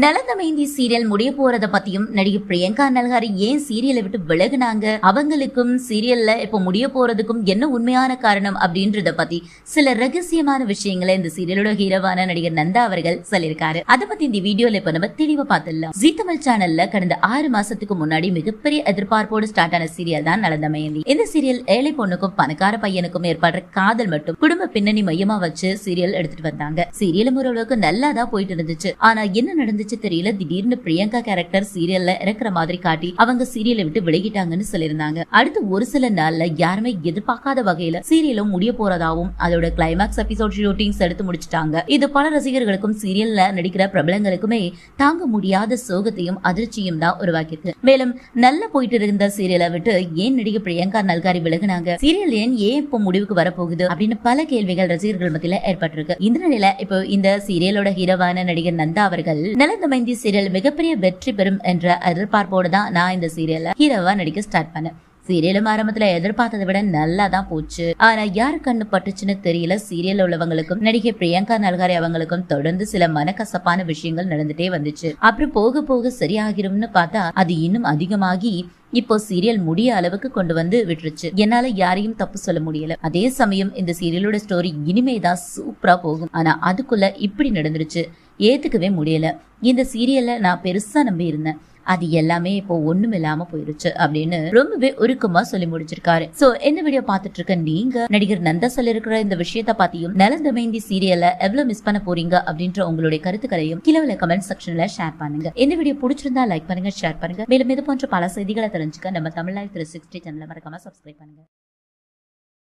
நலந்தமைந்தி serial முடிய போறத பத்தியும் நடிகை பிரியங்கா நல்ஹாரி ஏன் சீரியலை விட்டு விலகுனாங்க? அவங்களுக்கும் சீரியல்ல இப்ப முடிய போறதுக்கும் என்ன உண்மையான காரணம் அப்படின்றத பத்தி சில ரகசியமான விஷயங்களை இந்த சீரியலோட ஹீரோவான நடிகர் நந்தா அவர்கள் சொல்லியிருக்காரு. அதை பத்தி இந்த வீடியோல இப்ப நம்ம தெளிவா பார்த்துடலாம் ஜி தமிழ் சேனல்ல கடந்த ஆறு மாசத்துக்கு முன்னாடி மிகப்பெரிய எதிர்பார்ப்போடு ஸ்டார்ட் ஆன சீரியல் தான் நலந்தமயந்தி இந்த சீரியல் ஏழை பொண்ணுக்கும் பணக்கார பையனுக்கும் ஏற்படுற காதல் மட்டும் குடும்ப பின்னணி மையமா வச்சு சீரியல் எடுத்துட்டு வந்தாங்க. சீரியலும் ஓரளவுக்கு நல்லா தான் போயிட்டு இருந்துச்சு. ஆனா என்ன நடந்துச்சு தெரியல. திடீர்னு பிரியங்கா கேரக்டர் சீரியல்ல இறக்குற மாதிரி காட்டி அவங்க சீரியலை விட்டு விலகிட்டாங்கன்னு சொல்லியிருந்தாங்க. அடுத்து ஒரு சில நாள்ல யாருமே எதிர்பார்க்காத வகையில சீரியலும் முடிய போறதாவும் அதோட கிளைமாக்ஸ் எபிசோட் ஷூட்டிங்ஸ் எடுத்து முடிச்சிட்டாங்க. இது பல ரசிகர்களுக்கும் சீரியல்ல நடிக்கிற பிரபலங்களுக்குமே தாங்க முடியாத சோகத்தையும் அதிர்ச்சியும் தான் உருவாக்கியிருக்கு. மேலும் நல்ல போயிட்டு இருந்த சீரியலை விட்டு ஏன் நடிகை பிரியங்கா நல்காரி விலகுனாங்க? சீரியல் ஏன் ஏன் இப்போ முடிவுக்கு வரப்போகுது? அப்படின்னு பல கேள்விகள் ரசிகர்கள் மத்தியில ஏற்பட்டிருக்கு. இந்த நிலையில இப்போ இந்த சீரியலோட ஹீரோவான நடிகர் நந்தா அவர்கள் நலந்தமைந்தி சீரியல் மிகப்பெரிய வெற்றி பெறும் என்ற எதிர்பார்ப்போடு தான் நான் இந்த சீரியல்ல ஹீரோவா நடிக்க ஸ்டார்ட் பண்ணேன். சீரியலும் ஆரம்பத்துல எதிர்பார்த்ததை விட நல்லா தான் போச்சு. ஆனா யாரு கண்ணு பட்டுச்சுன்னு தெரியல. சீரியல் உள்ளவங்களுக்கும் நடிகை பிரியங்கா நல்காரி அவங்களுக்கும் தொடர்ந்து சில மனக்கசப்பான விஷயங்கள் நடந்துட்டே வந்துச்சு. அப்புறம் போக போக சரியாகிரும்னு பார்த்தா அது இன்னும் அதிகமாகி இப்போ சீரியல் முடிய அளவுக்கு கொண்டு வந்து விட்டுருச்சு. என்னால யாரையும் தப்பு சொல்ல முடியல. அதே சமயம் இந்த சீரியலோட ஸ்டோரி இனிமேதான் சூப்பரா போகும். ஆனா அதுக்குள்ள இப்படி நடந்துருச்சு. ஏத்துக்கவே முடியல. இந்த சீரியல்ல நான் பெருசா நம்பி இருந்தேன் அது எல்லாமே இப்போ ஒண்ணும் இல்லாம போயிருச்சு அப்படின்னு ரொம்பவே உருக்கமா சொல்லி முடிச்சிருக்காரு. சோ இந்த வீடியோ பார்த்துட்டு இருக்க நீங்க நடிகர் நந்தா சொல்லிருக்கிற இந்த விஷயத்த பத்தியும் நலந்தமைந்தி சீரியல்ல எவ்வளவு மிஸ் பண்ண போறீங்க அப்படின்ற உங்களுடைய கருத்துக்களையும் கீழே கமெண்ட் செக்ஷன்ல ஷேர் பண்ணுங்க. இந்த வீடியோ பிடிச்சிருந்தா லைக் பண்ணுங்க ஷேர் பண்ணுங்க. மேலும் இது போன்ற பல செய்திகளை தெரிஞ்சுக்க நம்ம தமிழ்நாடு த்ரீ சிக்ஸ்டி சேனலை மறக்காம சப்ஸ்கிரைப் பண்ணுங்க.